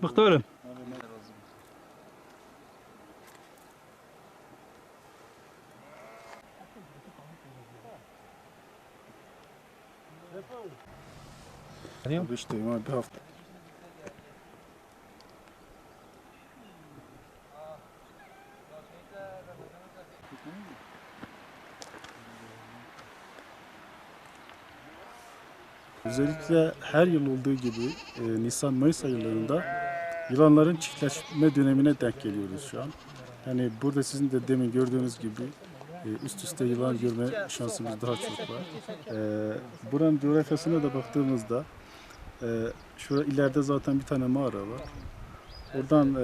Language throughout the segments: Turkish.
Muhtarım. Обычно, ему бы Özellikle her yıl olduğu gibi e, Nisan-Mayıs aylarında yılanların çiftleşme dönemine denk geliyoruz şu an. Yani burada sizin de demin gördüğünüz gibi e, üst üste yılan görme şansımız daha çok var. E, buranın coğrafyasına da baktığımızda e, şurada ileride zaten bir tane mağara var. Oradan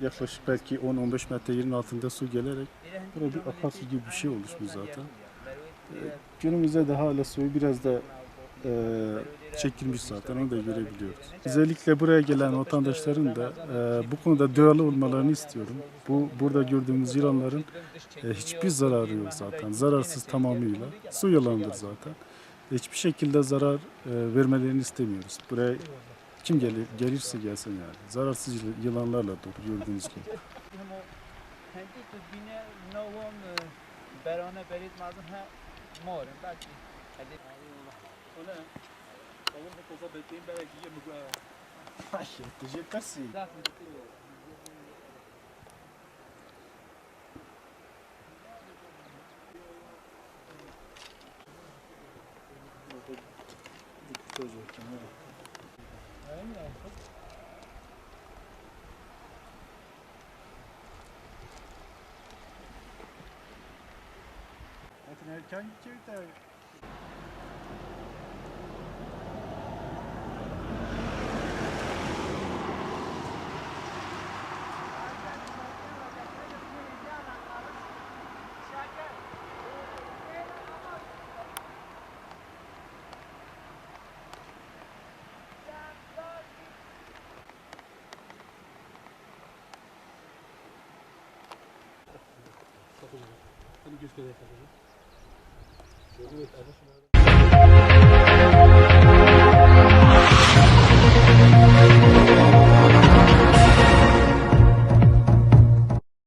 yaklaşık belki 10-15 metre yerin altında su gelerek burada bir akarsu gibi bir şey oluşmuş zaten. Günümüzde de hala suyu biraz da e, çekilmiş zaten onu da görebiliyoruz. Özellikle buraya gelen vatandaşların da e, bu konuda duyarlı olmalarını istiyorum. Bu burada gördüğümüz yılanların e, hiçbir zararı yok zaten. Zararsız tamamıyla. Su yılandır zaten. Hiçbir şekilde zarar e, vermelerini istemiyoruz. Buraya kim gelir, gelirse gelsin yani. Zararsız yılanlarla dolu gördüğünüz gibi. Kendi düzgüne ne olan berane berit Mora, tá aqui. Cadê? Olha, olha uma coisa bem bem no aqui. Acha, que jeito tá assim. Dá, filho, filho. Thank you. Göze yapalım. Şöyle evet, ama şuna- Do you have any questions?